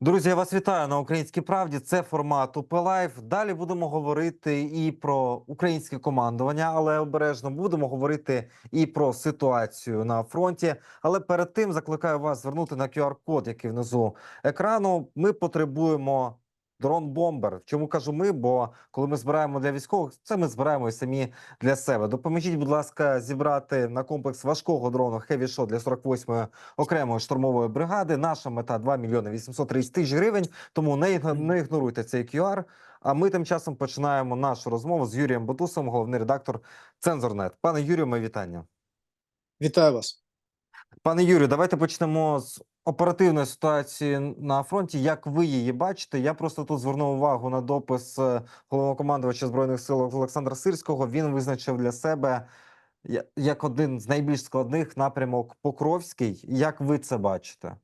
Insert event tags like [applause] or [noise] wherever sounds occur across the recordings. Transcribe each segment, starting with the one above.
Друзі, я вас вітаю на українській правді. Це формат УП Лайф. Далі будемо говорити і про українське командування, але обережно будемо говорити і про ситуацію на фронті. Але перед тим закликаю вас звернути на QR-код, який внизу екрану. Ми потребуємо дрон-бомбер. Чому кажу ми? Бо коли ми збираємо для військових, це ми збираємо і самі для себе. Допоможіть, будь ласка, зібрати на комплекс важкого дрону Heavy Shot для 48-ї окремої штурмової бригади. Наша мета 2 мільйони 830 тисяч гривень. Тому не, не ігноруйте цей QR. А ми тим часом починаємо нашу розмову з Юрієм Бутусом, головний редактор Цензорнет. Пане Юрію, моє вітання. Вітаю вас. Пане Юрію, давайте почнемо з оперативної ситуації на фронті. Як ви її бачите? Я просто тут звернув увагу на допис е, головнокомандувача збройних сил Олександра Сирського. Він визначив для себе як один з найбільш складних напрямок Покровський. Як ви це бачите?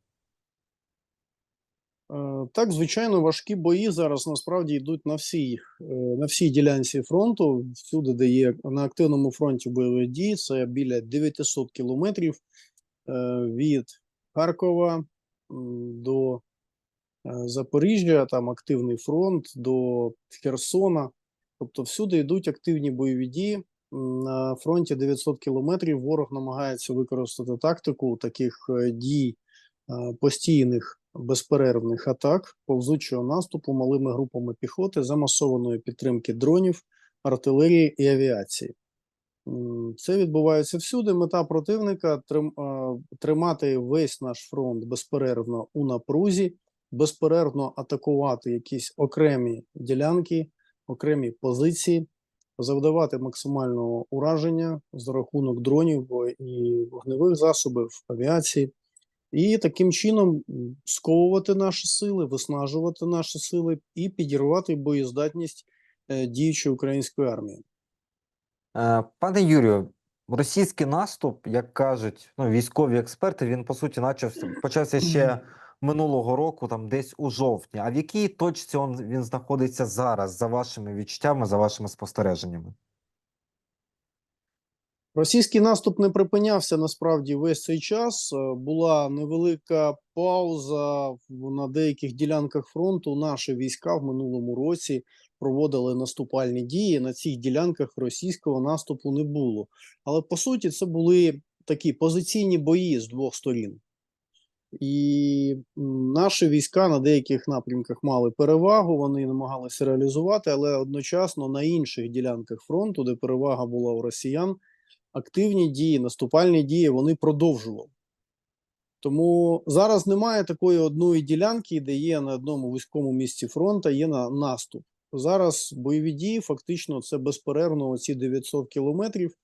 Е, Так, звичайно, важкі бої зараз насправді йдуть на всіх, е, на всій ділянці фронту, всюди, де є на активному фронті бойових дій, це біля 900 кілометрів від Харкова до е, Запоріжжя, там активний фронт, до Херсона. Тобто всюди йдуть активні бойові дії. На фронті 900 кілометрів ворог намагається використати тактику таких е, дій е, постійних безперервних атак, повзучого наступу малими групами піхоти, замасованої підтримки дронів, артилерії і авіації. Це відбувається всюди. Мета противника тримати весь наш фронт безперервно у напрузі, безперервно атакувати якісь окремі ділянки, окремі позиції, завдавати максимального ураження за рахунок дронів і вогневих засобів авіації. І таким чином сковувати наші сили, виснажувати наші сили і підірвати боєздатність е, діючої української армії. Пане Юрію, російський наступ, як кажуть ну, військові експерти, він по суті начався, почався ще минулого року, там десь у жовтні. А в якій точці он, він знаходиться зараз, за вашими відчуттями, за вашими спостереженнями? Російський наступ не припинявся насправді весь цей час. Е, Була невелика пауза на деяких ділянках фронту. Наші війська в минулому році проводили наступальні дії. На цих ділянках російського наступу не було. Але по суті, це були такі позиційні бої з двох сторін. І наші війська на деяких напрямках мали перевагу, вони намагалися реалізувати, але одночасно на інших ділянках фронту, де перевага була у росіян, активні дії, наступальні дії вони продовжували. Тому зараз немає такої одної ділянки, де є на одному вузькому місці фронту, є на наступ. Зараз бойові дії фактично це безперервно оці 900 кілометрів,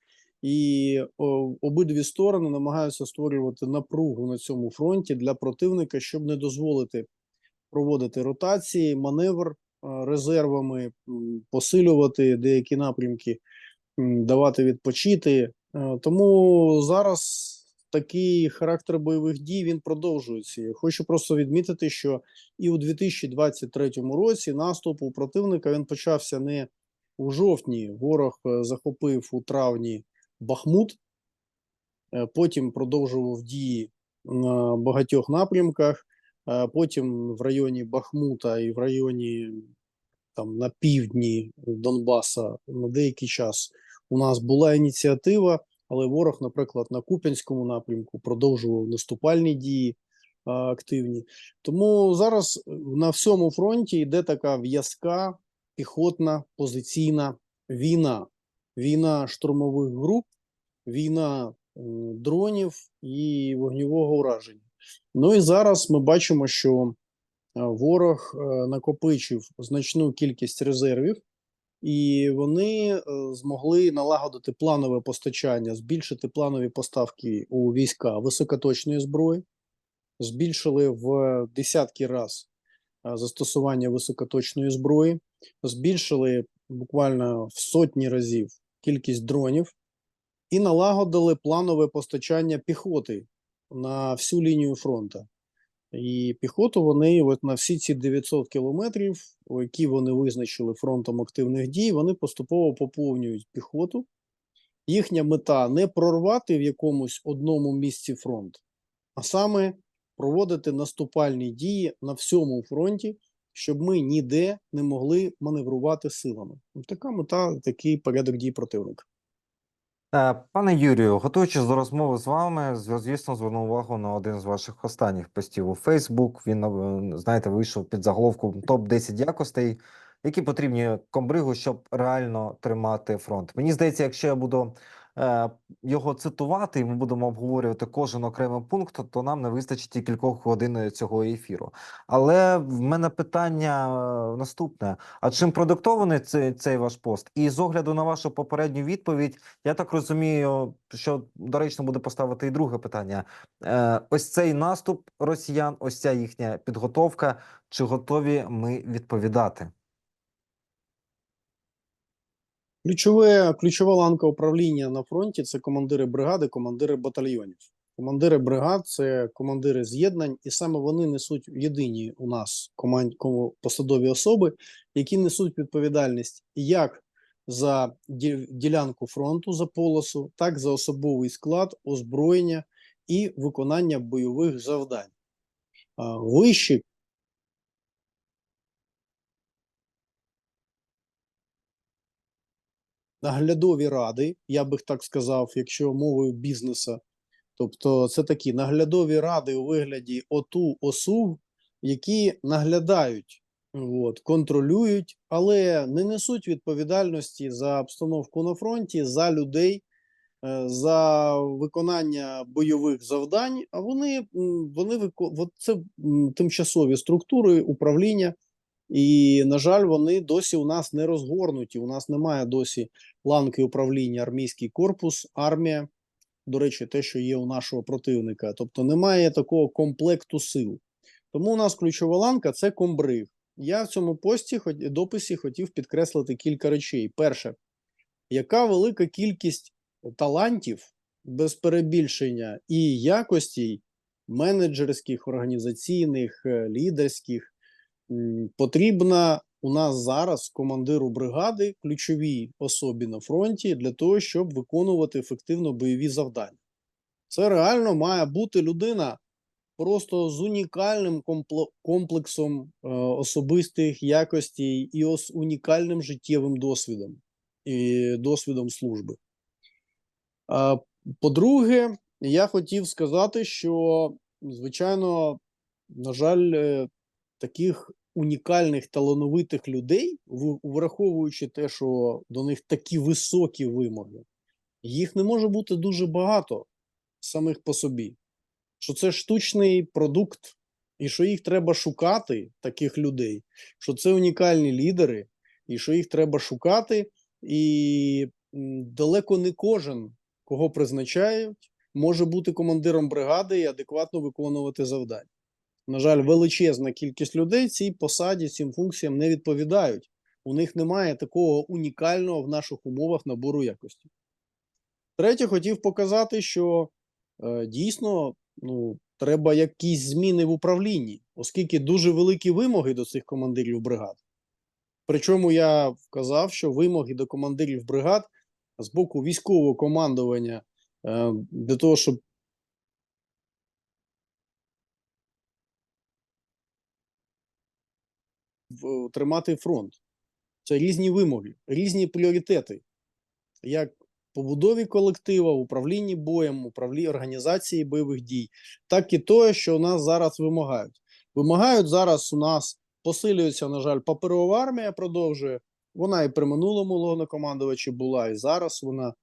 і обидві сторони намагаються створювати напругу на цьому фронті для противника, щоб не дозволити проводити ротації, маневр е, резервами, посилювати деякі напрямки, давати відпочити. Е, Тому зараз такий характер бойових дій він продовжується. Я хочу просто відмітити, що і у 2023 році наступ у противника він почався не у жовтні. Ворог е, захопив у травні Бахмут, е, потім продовжував дії на багатьох напрямках. Потім в районі Бахмута і в районі там на півдні Донбаса на деякий час у нас була ініціатива, але ворог, наприклад, на Куп'янському напрямку продовжував наступальні дії а, активні. Тому зараз на всьому фронті йде така в'язка піхотна позиційна війна. Війна штурмових груп, війна м, дронів і вогневого ураження. Ну і зараз ми бачимо, що е, ворог е, накопичив значну кількість резервів, і вони е, змогли налагодити планове постачання, збільшити планові поставки у війська високоточної зброї, збільшили в десятки раз е, застосування високоточної зброї, збільшили буквально в сотні разів кількість дронів і налагодили планове постачання піхоти на всю лінію фронту. І піхоту вони от на всі ці 900 кілометрів, які вони визначили фронтом активних дій, вони поступово поповнюють піхоту. Їхня мета не прорвати в якомусь одному місці фронт, а саме проводити наступальні дії на всьому фронті, щоб ми ніде не могли маневрувати силами. Така мета, такий порядок дій противника. Е, Пане Юрію, готуючись до розмови з вами, зв- звісно, звернув увагу на один з ваших останніх постів у Facebook. Він, е, знаєте, вийшов під заголовком топ-10 якостей, які потрібні комбригу, щоб реально тримати фронт. Мені здається, якщо я буду його цитувати, і ми будемо обговорювати кожен окремий пункт, то нам не вистачить і кількох годин цього ефіру. Але в мене питання е, наступне: а чим продиктований цей, цей ваш пост? І з огляду на вашу попередню відповідь. Я так розумію, що доречно буде поставити і друге питання. Е, ось цей наступ росіян, ось ця їхня підготовка. Чи готові ми відповідати? Ключове, ключова ланка управління на фронті це командири бригади, командири батальйонів. Командири бригад це командири з'єднань, і саме вони несуть єдині у нас команд, посадові особи, які несуть відповідальність як за ділянку фронту за полосу, так за особовий склад, озброєння і виконання бойових завдань. Вищі наглядові ради, я би так сказав, якщо мовою бізнесу. Тобто, це такі наглядові ради у вигляді ОТУ, ОСУ, які наглядають, от, контролюють, але не несуть відповідальності за обстановку на фронті, за людей, е, за виконання бойових завдань. А вони, вони вико- це тимчасові структури управління. І, на жаль, вони досі у нас не розгорнуті. У нас немає досі ланки управління армійський корпус, армія. До речі, те, що є у нашого противника. Тобто немає такого комплекту сил. Тому у нас ключова ланка це комбриг. Я в цьому пості дописі хотів підкреслити кілька речей. Перше, яка велика кількість талантів без перебільшення і якостей менеджерських, організаційних, е, лідерських потрібна у нас зараз командиру бригади, ключовій особі на фронті для того, щоб виконувати ефективно бойові завдання. Це реально має бути людина просто з унікальним комплексом е, особистих якостей і ос- унікальним життєвим досвідом і досвідом служби. По-друге, я хотів сказати, що, звичайно, на жаль, е, таких унікальних талановитих людей, враховуючи те, що до них такі високі вимоги, їх не може бути дуже багато самих по собі. Що це штучний продукт, і що їх треба шукати, таких людей, що це унікальні лідери, і що їх треба шукати, і далеко не кожен, кого призначають, може бути командиром бригади і адекватно виконувати завдання. На жаль, величезна кількість людей цій посаді, цим функціям не відповідають. У них немає такого унікального в наших умовах набору якості. Третє, хотів показати, що е, дійсно ну, треба якісь зміни в управлінні, оскільки дуже великі вимоги до цих командирів бригад. Причому я вказав, що вимоги до командирів бригад з боку військового командування е, для того, щоб тримати фронт. Це різні вимоги, різні пріоритети, як побудові колектива, управлінні боєм, управлінні організації бойових дій, так і те, що у нас зараз вимагають. Вимагають зараз у нас посилюється, на жаль, паперова армія продовжує. Вона і при минулому головнокомандувачі була, і зараз вона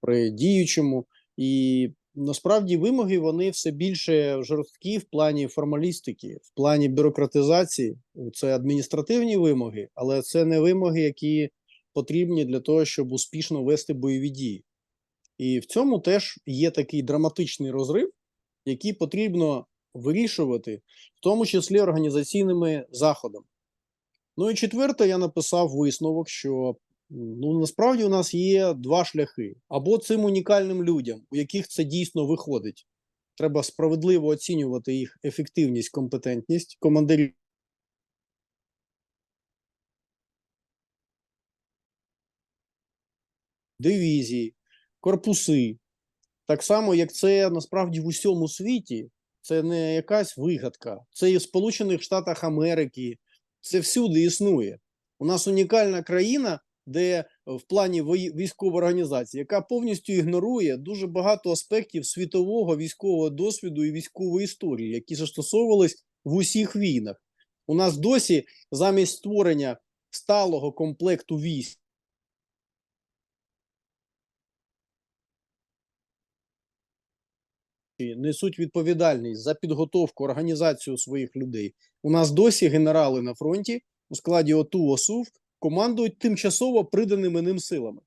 при діючому. І насправді вимоги вони все більше жорсткі в плані формалістики, в плані бюрократизації. Це адміністративні вимоги, але це не вимоги, які потрібні для того, щоб успішно вести бойові дії. І в цьому теж є такий драматичний розрив, який потрібно вирішувати, в тому числі організаційними заходами. Ну і четверте, я написав висновок, що ну насправді у нас є два шляхи: або цим унікальним людям, у яких це дійсно виходить. Треба справедливо оцінювати їх ефективність, компетентність командирів. Дивізії, корпуси, так само, як це насправді в усьому світі, Це не якась вигадка. Це і в Сполучених Штатах Америки. Це всюди існує. У нас унікальна країна, де в плані військової організації, яка повністю ігнорує дуже багато аспектів світового військового досвіду і військової історії, які застосовувались в усіх війнах. У нас досі замість створення сталого комплекту військ несуть відповідальність за підготовку, організацію своїх людей. У нас досі генерали на фронті у складі ОТУ ОСУВ командують тимчасово приданими ним силами.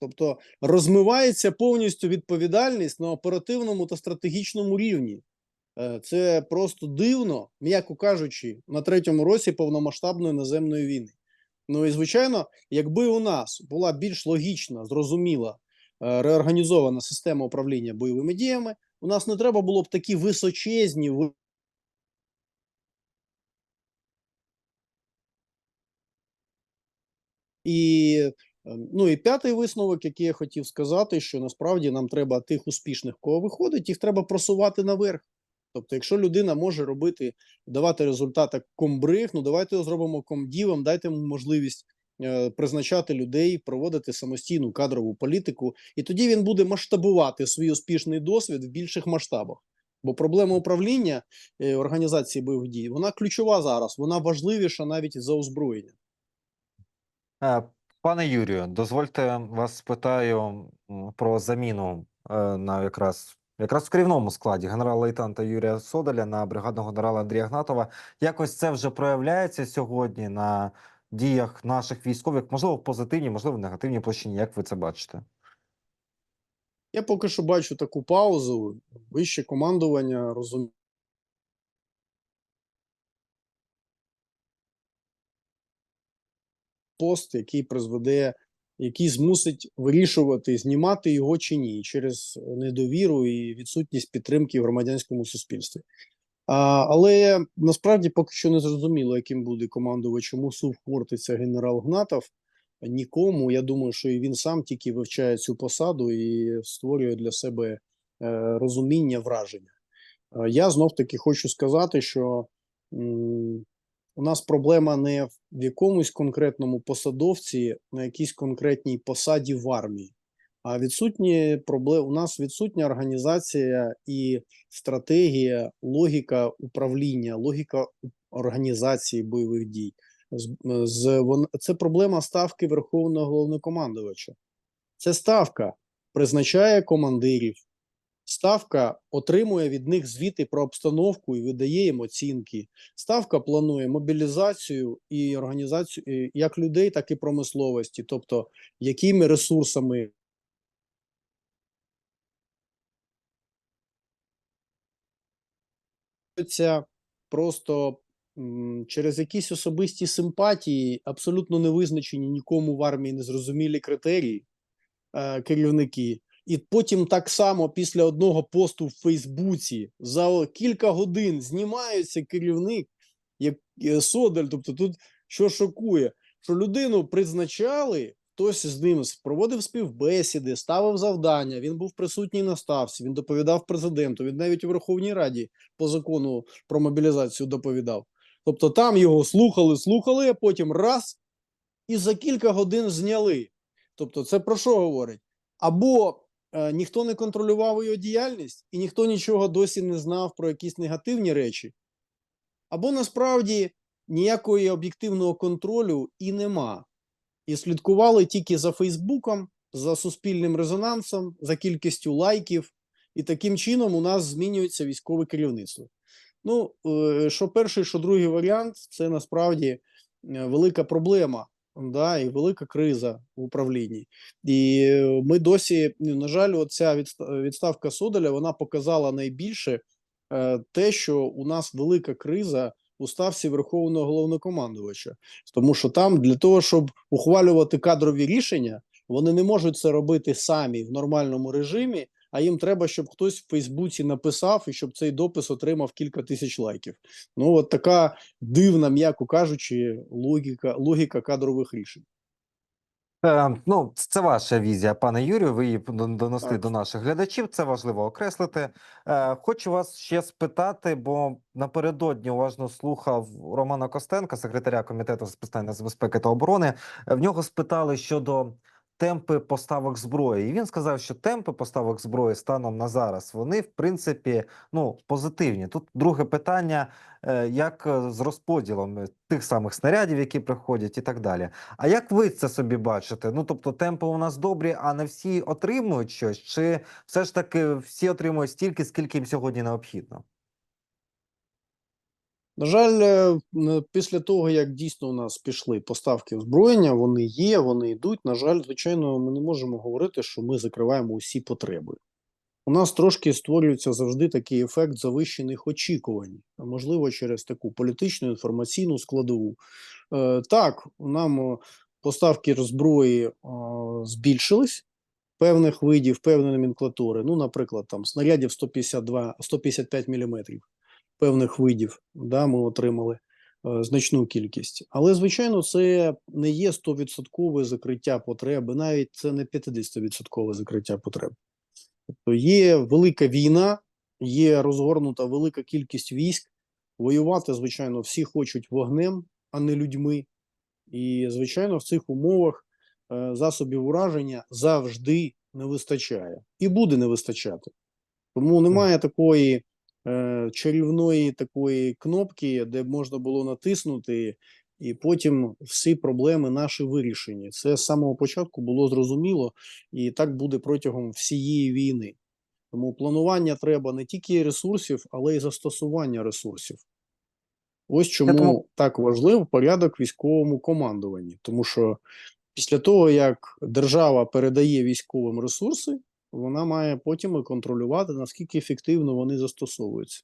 Тобто розмивається повністю відповідальність на оперативному та стратегічному рівні. Е, Це просто дивно, м'яко кажучи, на третьому році повномасштабної наземної війни. Ну і звичайно, якби у нас була більш логічна, зрозуміла, е, реорганізована система управління бойовими діями, у нас не треба було б такі височезні І е, ну і п'ятий висновок, який я хотів сказати, що насправді нам треба тих успішних, кого виходить, їх треба просувати наверх. Тобто, якщо людина може робити, давати результат як комбриг, ну давайте його зробимо комдівом, дайте йому можливість е, призначати людей, проводити самостійну кадрову політику, і тоді він буде масштабувати свій успішний досвід в більших масштабах. Бо проблема управління е, організації бойових дій вона ключова зараз, вона важливіша навіть за озброєння. Е, Пане Юрію, дозвольте вас спитаю про заміну е, на якраз якраз в керівному складі генерала-лейтенанта Юрія Содаля на бригадного генерала Андрія Гнатова. Якось це вже проявляється сьогодні на діях наших військових, можливо, в позитивній, можливо, в негативній площині. Як ви це бачите? Я поки що бачу таку паузу. Вище командування розуміє. Пост, який призведе, який змусить вирішувати, знімати його чи ні, через недовіру і відсутність підтримки в громадянському суспільстві. А, але насправді поки що не зрозуміло, яким буде командувачем УСУ Хортиця генерал Гнатов. Нікому. Я думаю, що і він сам тільки вивчає цю посаду і створює для себе е, розуміння, враження. Я знов таки хочу сказати, що у нас проблема не в якомусь конкретному посадовці на якійсь конкретній посаді в армії, а відсутні проблеми. У нас відсутня організація і стратегія, логіка управління, логіка організації бойових дій. З, це проблема ставки Верховного головнокомандувача. Це ставка призначає командирів, ставка отримує від них звіти про обстановку і видає їм оцінки. Ставка планує мобілізацію і організацію як людей, так і промисловості, тобто якими ресурсами це просто через якісь особисті симпатії, абсолютно не визначені нікому в армії незрозумілі критерії е, керівники. І потім так само після одного посту в Фейсбуці за кілька годин знімається керівник, як е, Содель. Тобто, тут що шокує, що людину призначали, хтось з ним проводив співбесіди, ставив завдання. Він був присутній на ставці, він доповідав президенту. Він навіть у Верховній Раді по закону про мобілізацію доповідав. Тобто там його слухали, слухали, а потім раз і за кілька годин зняли. Тобто, це про що говорить? Або ніхто не контролював його діяльність, і ніхто нічого досі не знав про якісь негативні речі, або насправді ніякої об'єктивного контролю і нема. І слідкували тільки за Фейсбуком, за суспільним резонансом, за кількістю лайків, і таким чином у нас змінюється військове керівництво. Ну, е, що перший, що другий варіант, це насправді е, велика проблема да, і велика криза в управлінні. І ми досі, ну, на жаль, оця відста- відставка Содаля вона показала найбільше е, те, що у нас велика криза у ставці Верховного головнокомандувача. Тому що там для того, щоб ухвалювати кадрові рішення, вони не можуть це робити самі в нормальному режимі. А їм треба, щоб хтось в Фейсбуці написав і щоб цей допис отримав кілька тисяч лайків. Ну, от така дивна, м'яко кажучи, логіка, логіка кадрових рішень. Е, ну, це ваша візія, пане Юрію. Ви її дон- донесли Так. до наших глядачів. Це важливо окреслити. Е, хочу вас ще спитати, бо напередодні уважно слухав Романа Костенка, секретаря комітету з питань з безпеки та оборони. Е, В нього спитали щодо темпи поставок зброї. І він сказав, що темпи поставок зброї станом на зараз вони в принципі ну позитивні. Тут друге питання: е, як е, з розподілом тих самих снарядів, які приходять, і так далі. А як ви це собі бачите? Ну тобто темпи у нас добрі, а не всі отримують щось, чи все ж таки всі отримують стільки, скільки їм сьогодні необхідно? На жаль, е, після того, як дійсно у нас пішли поставки озброєння, вони є, вони йдуть. На жаль, звичайно, ми не можемо говорити, що ми закриваємо усі потреби. У нас трошки створюється завжди такий ефект завищених очікувань, можливо, через таку політичну інформаційну складову. Е, так, нам е, поставки зброї е, збільшились певних видів, певної номенклатури. Ну, наприклад, там снарядів 152, 155 мм певних видів, да, ми отримали е, значну кількість. Але, звичайно, це не є 100% закриття потреби, навіть це не 50% закриття потреб. Тобто є велика війна, є розгорнута велика кількість військ. Воювати, звичайно, всі хочуть вогнем, а не людьми. І, звичайно, в цих умовах е, засобів ураження завжди не вистачає і буде не вистачати. Тому немає такої е, чарівної такої кнопки, де можна було натиснути, і потім всі проблеми наші вирішені. Це з самого початку було зрозуміло, і так буде протягом всієї війни. Тому планування треба не тільки ресурсів, але й застосування ресурсів. Ось чому тому- так важливий порядок військовому командуванні, тому що після того, як держава передає військовим ресурси, вона має потім і контролювати, наскільки ефективно вони застосовуються.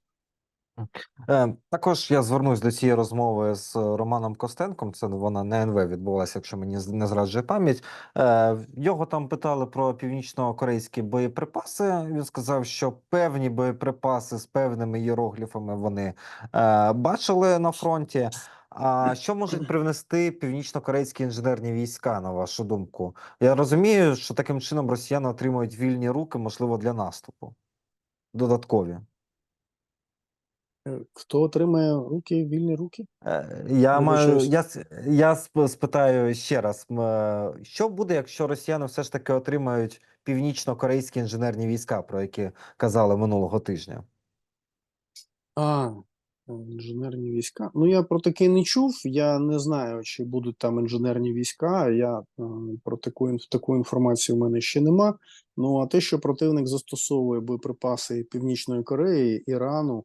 Е, також я звернусь до цієї розмови з Романом Костенком. Це вона на НВ відбулася, якщо мені не зраджує пам'ять. Е, його там питали про північно-корейські боєприпаси. Він сказав, що певні боєприпаси з певними іерогліфами вони е, бачили на фронті. А що можуть [clears throat] привнести північно-корейські інженерні війська, на вашу думку? Я розумію, що таким чином росіяни отримують вільні руки, можливо, для наступу. Додаткові. Е, Хто отримає руки, вільні руки? Е, Я маю я, я спитаю ще раз: е, що буде, якщо росіяни все ж таки отримають північно-корейські інженерні війська, про які казали минулого тижня? А, інженерні війська. Ну, я про таке не чув. Я не знаю, чи будуть там інженерні війська. Я е, про таку, таку інформацію в мене ще нема. Ну, а те, що противник застосовує боєприпаси Північної Кореї, Ірану,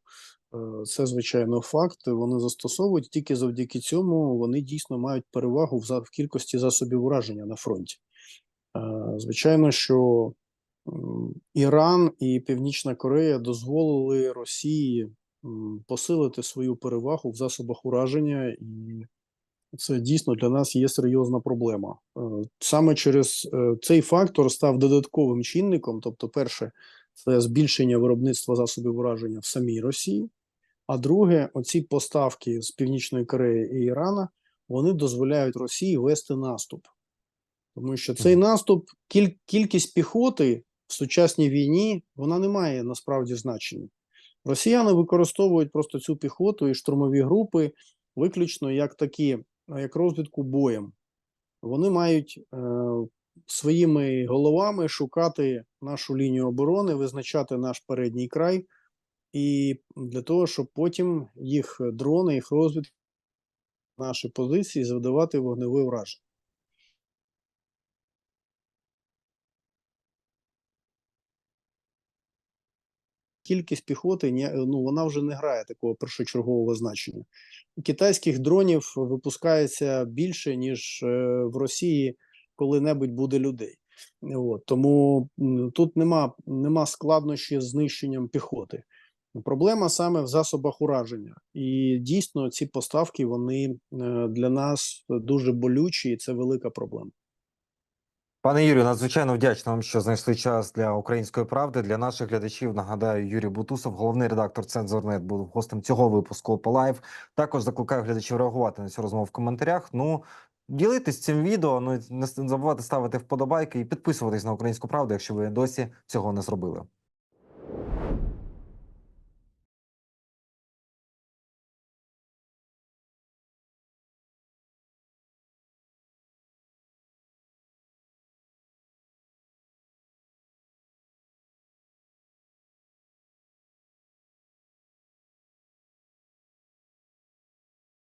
е, це звичайно факт. Вони застосовують тільки завдяки цьому. Вони дійсно мають перевагу в, кількості засобів ураження на фронті. Е, Звичайно, що Іран і Північна Корея дозволили Росії посилити свою перевагу в засобах ураження, і це дійсно для нас є серйозна проблема. Е, Саме через е, цей фактор став додатковим чинником. Тобто, перше, це збільшення виробництва засобів ураження в самій Росії. А друге, оці поставки з Північної Кореї і Ірана вони дозволяють Росії вести наступ. Тому що цей наступ, кіль- кількість піхоти в сучасній війні, вона не має насправді значення. Росіяни використовують просто цю піхоту і штурмові групи виключно як такі, як розвідку боєм. Вони мають е, своїми головами шукати нашу лінію оборони, визначати наш передній край, і для того, щоб потім їх дрони, їх розвідки, наші позиції завдавати вогневе враження. Кількість піхоти ні- ну, вона вже не грає такого першочергового значення. Китайських дронів випускається більше, ніж е, в Росії коли-небудь буде людей. От, тому тут нема, нема складнощі з знищенням піхоти. Проблема саме в засобах ураження. І дійсно ці поставки вони е, для нас дуже болючі, і це велика проблема. Пане Юрію, надзвичайно вдячна вам, що знайшли час для української правди. Для наших глядачів нагадаю, Юрій Бутусов, головний редактор Цензорнет, був гостем цього випуску по лайв. Також закликаю глядачів реагувати на цю розмову в коментарях. Ну ділитись цим відео. Ну не забувати ставити вподобайки і підписуватись на українську правду, якщо ви досі цього не зробили.